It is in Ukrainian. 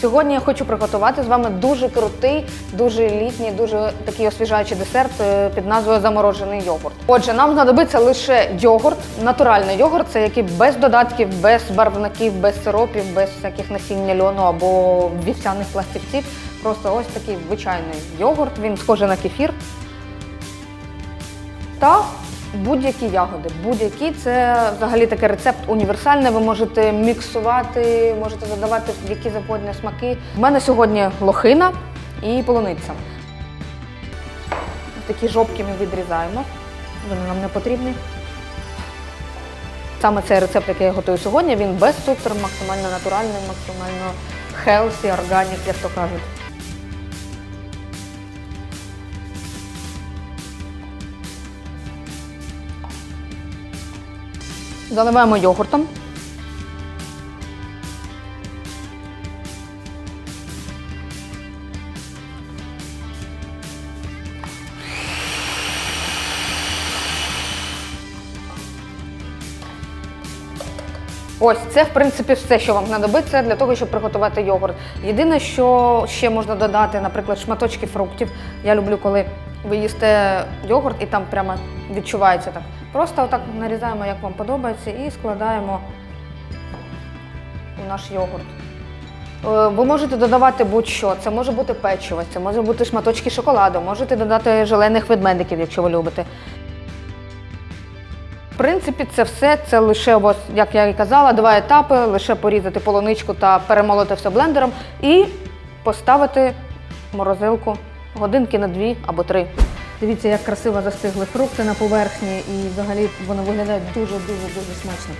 Сьогодні я хочу приготувати з вами дуже крутий, дуже літній, дуже такий освіжаючий десерт е, під назвою заморожений йогурт. Отже, нам знадобиться лише йогурт, натуральний йогурт, це який без додатків, без барвників, без сиропів, без всяких насіння льону або вівсяних пластівців. Просто ось такий звичайний йогурт. Він схожий на кефір. Та будь-які ягоди. Будь-які це взагалі такий рецепт універсальний. Ви можете міксувати, можете додавати які завгодні смаки. У мене сьогодні лохина і полуниця. Такі жопки ми відрізаємо. Вони нам не потрібні. Саме цей рецепт, який я готую сьогодні, він без цукру, максимально натуральний, максимально healthy, органік, як то кажуть. Заливаємо йогуртом. Ось це, в принципі, все, що вам знадобиться для того, щоб приготувати йогурт. Єдине, що ще можна додати, наприклад, шматочки фруктів. Я люблю, коли ви їсте йогурт і там прямо відчувається так. Просто отак нарізаємо, як вам подобається, і складаємо у наш йогурт. Е, Ви можете додавати будь-що. Це може бути печиво, це може бути шматочки шоколаду, можете додати желейних ведмедиків, якщо ви любите. В принципі, це все це лише, як я і казала, два етапи: лише порізати полуничку та перемолоти все блендером і поставити морозилку годинки на дві або три. Дивіться, як красиво застигли фрукти на поверхні, і взагалі вони виглядають дуже дуже дуже смачно.